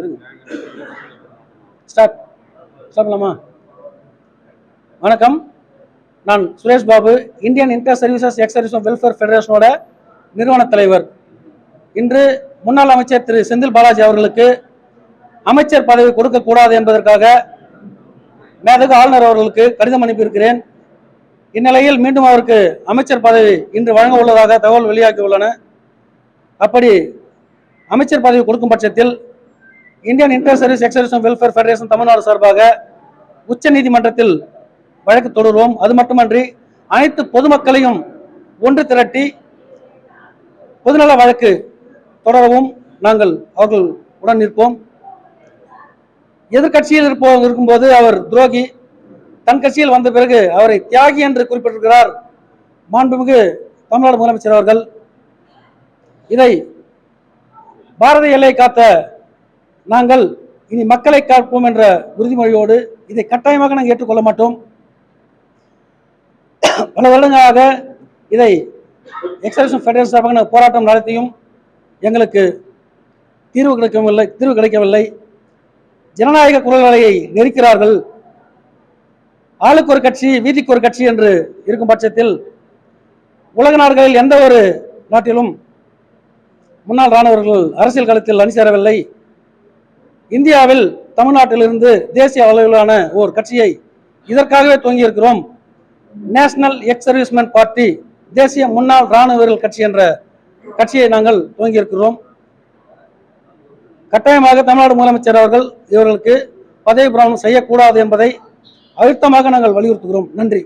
இருங்க ஸ்டார்ட் சாப்பிடலாமா வணக்கம். நான் Suresh Babu Indian inter services ex service welfare ஃபெடரேஷனோட நிறுவன தலைவர். இன்று முன்னாள் அமைச்சர் திரு செந்தில் பாலாஜி அவர்களுக்கு அமைச்சர் பதவி கொடுக்கக்கூடாது என்பதற்காக மேதகு ஆளுநர் அவர்களுக்கு கடிதம் அனுப்பியிருக்கிறேன். இந்நிலையில் மீண்டும் அவருக்கு அமைச்சர் பதவி இன்று வழங்க உள்ளதாக தகவல் வெளியாகி உள்ளன. அப்படி அமைச்சர் பதவி கொடுக்கும் பட்சத்தில் Indian inter service ex servicemen welfare federation Tamil Nadu சார்பாக உச்ச நீதிமன்றத்தில் வழக்கு தொடருவோம். அது மட்டுமன்றி அனைத்து பொதுமக்களையும் ஒன்று திரட்டி பொதுநல வழக்கு தொடரவும் நாங்கள் அவர்கள் உடன் நிற்போம். எதிர்கட்சியில் இருப்போம் இருக்கும்போது அவர் துரோகி. தன் கட்சியில் வந்த பிறகு அவரை தியாகி என்று குறிப்பிட்டிருக்கிறார் மாண்புமிகு தமிழ்நாடு முதலமைச்சர் அவர்கள். இதை பாரத எல்லை காத்த நாங்கள் இனி மக்களை காப்போம் என்ற உறுதிமொழியோடு இதை கட்டாயமாக நாங்கள் ஏற்றுக்கொள்ள மாட்டோம். பல வருடங்களாக இதை எக்ஸர்வேஷன் ஃபெடரேஷன் சார்பாக நாங்கள் போராட்டம் நடத்தியும் எங்களுக்கு தீர்வு கிடைக்கவில்லை தீர்வு கிடைக்கவில்லை. ஜனநாயக குரல்களையை நெருக்கிறார்கள். ஆளுக்கு ஒரு கட்சி வீதிக்கு ஒரு கட்சி என்று இருக்கும் பட்சத்தில் உலக நாடுகளில் எந்த ஒரு நாட்டிலும் முன்னாள் ராணுவர்கள் அரசியல் களத்தில் அணி சேரவில்லை. இந்தியாவில் தமிழ்நாட்டிலிருந்து தேசிய அளவிலான ஓர் கட்சியை இதற்காகவே துவங்கியிருக்கிறோம். நேஷனல் எக்ஸ் சர்வீஸ்மேன் பார்ட்டி தேசிய முன்னாள் ராணுவ வீரர்கள் கட்சி என்ற கட்சியை நாங்கள் துவங்கியிருக்கிறோம். கட்டாயமாக தமிழ்நாடு முதலமைச்சர் அவர்கள் இவர்களுக்கு பதவி பிரமாணம் செய்யக்கூடாது என்பதை அழுத்தமாக நாங்கள் வலியுறுத்துகிறோம். நன்றி.